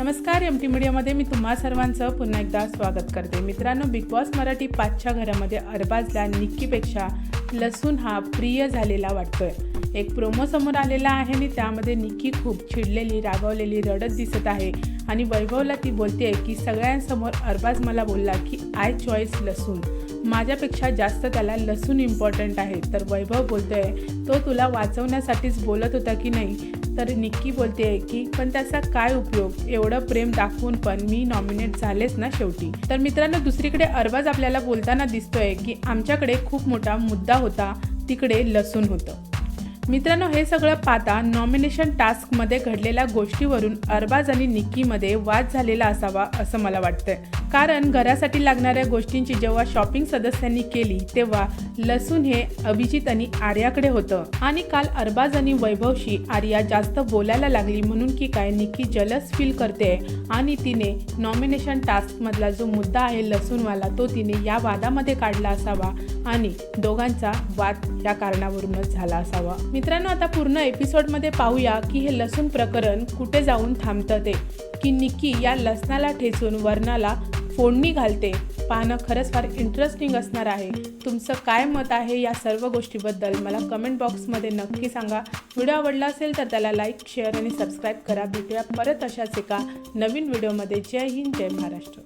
नमस्कार M T मीडियामध्ये मी तुम्हा सर्वांचं पुन्हा एकदा स्वागत करते. मित्रांनो बिग बॉस मराठी पाचच्या घरामध्ये अरबाजला निक्कीपेक्षा लसूण हा प्रिय झालेला वाटतोय. एक प्रोमो समोर आलेला आहे आणि त्यामध्ये निक्की खूप चिडलेली रागावलेली रडत दिसत आहे आणि वैभवला ती बोलते की सगळ्यांसमोर अरबाज मला बोलला की आय चॉईस लसूण. माझ्यापेक्षा जास्त त्याला लसूण इम्पॉर्टंट आहे. तर वैभव बोलतोय तो तुला वाचवण्यासाठीच बोलत होता की नाही? तर निक्की बोलते आहे की पण त्याचा काय उपयोग? एवढं प्रेम दाखवून पण मी नॉमिनेट झालेच ना शेवटी. तर मित्रांनो दुसरीकडे अरबाज आपल्याला बोलताना दिसतोय की आमच्याकडे खूप मोठा मुद्दा होता. तिकडे लसूण होतं. मित्रांनो हे सगळं पाहता नॉमिनेशन टास्कमध्ये घडलेल्या गोष्टीवरून अरबाज आणि निक्कीमध्ये वाद झालेला असावा असं मला वाटतंय. कारण घरासाठी लागणाऱ्या गोष्टींची जेव्हा शॉपिंग सदस्यांनी केली तेव्हा लसूण हे अभिजित आणि आर्याकडे होतं. आणि काल अरबाज आणि वैभवशी आर्या जास्त बोलायला लागली म्हणून की काय निक्की जलस फील करते आणि तिने नॉमिनेशन टास्कमधला जो मुद्दा आहे लसूणवाला तो तिने या वादामध्ये काढला असावा आणि दोघांचा वाद या कारणावरूनच झाला असावा. मित्रांनो आता पूर्ण एपिसोडमध्ये पाहूया की हे लसूण प्रकरण कुठे जाऊन थांबतं ते. की निक्की या लसणाला ठेचून वर्णाला फोडणी घालते. पाहणं खरंच फार इंटरेस्टिंग असणार आहे. तुमचं काय मत आहे या सर्व गोष्टीबद्दल मला कमेंट बॉक्समध्ये नक्की सांगा. व्हिडिओ आवडला असेल तर त्याला लाईक शेअर आणि सबस्क्राईब करा. भेटूया परत अशाच एका नवीन व्हिडिओमध्ये जय हिंद जय महाराष्ट्र.